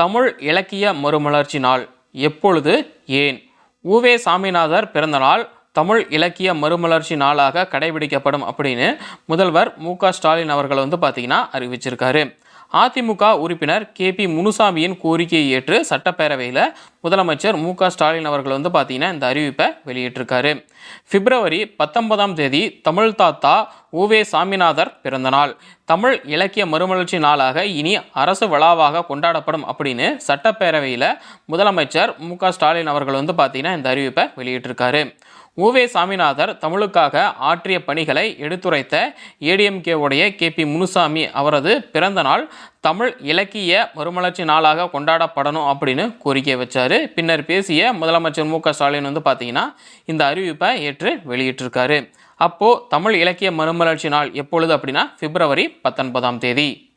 தமிழ் இலக்கிய மறுமலர்ச்சி நாள். எப்பொழுது? ஏன்? உவே சாமிநாதர் பிறந்தநாள் தமிழ் இலக்கிய மறுமலர்ச்சி நாளாக கடைபிடிக்கப்படும் அப்படின்னு முதல்வர் மு க ஸ்டாலின் அவர்கள் வந்து பார்த்தீங்கன்னா அறிவிச்சிருக்காரு. அதிமுக உறுப்பினர் கே பி முனுசாமியின் கோரிக்கையை ஏற்று சட்டப்பேரவையில் முதலமைச்சர் மு க ஸ்டாலின் அவர்கள் வந்து பார்த்தீங்கன்னா இந்த அறிவிப்பை வெளியிட்டிருக்காரு. பிப்ரவரி பத்தொன்பதாம் தேதி தமிழ் தாத்தா உவே சாமிநாதர் பிறந்தநாள். தமிழ் இலக்கிய மறுமலர்ச்சி நாளாக இனி அரசு விழாவாக கொண்டாடப்படும் அப்படின்னு சட்டப்பேரவையில் முதலமைச்சர் மு க ஸ்டாலின் அவர்கள் வந்து பார்த்தீங்கன்னா இந்த அறிவிப்பை வெளியிட்டிருக்காரு. உவே சாமிநாதர் தமிழுக்காக ஆற்றிய பணிகளை எடுத்துரைத்த ஏடிஎம்கேவுடைய கே பி முனுசாமி அவரது பிறந்த நாள் தமிழ் இலக்கிய மறுமலர்ச்சி நாளாக கொண்டாடப்படணும் அப்படின்னு கோரிக்கை வச்சார். பின்னர் பேசிய முதலமைச்சர் மு க ஸ்டாலின் வந்து பார்த்தீங்கன்னா இந்த அறிவிப்பை ஏற்று வெளியிட்டிருக்காரு. அப்போது தமிழ் இலக்கிய மறுமலர்ச்சி நாள் எப்பொழுது அப்படின்னா பிப்ரவரி பத்தொன்பதாம் தேதி.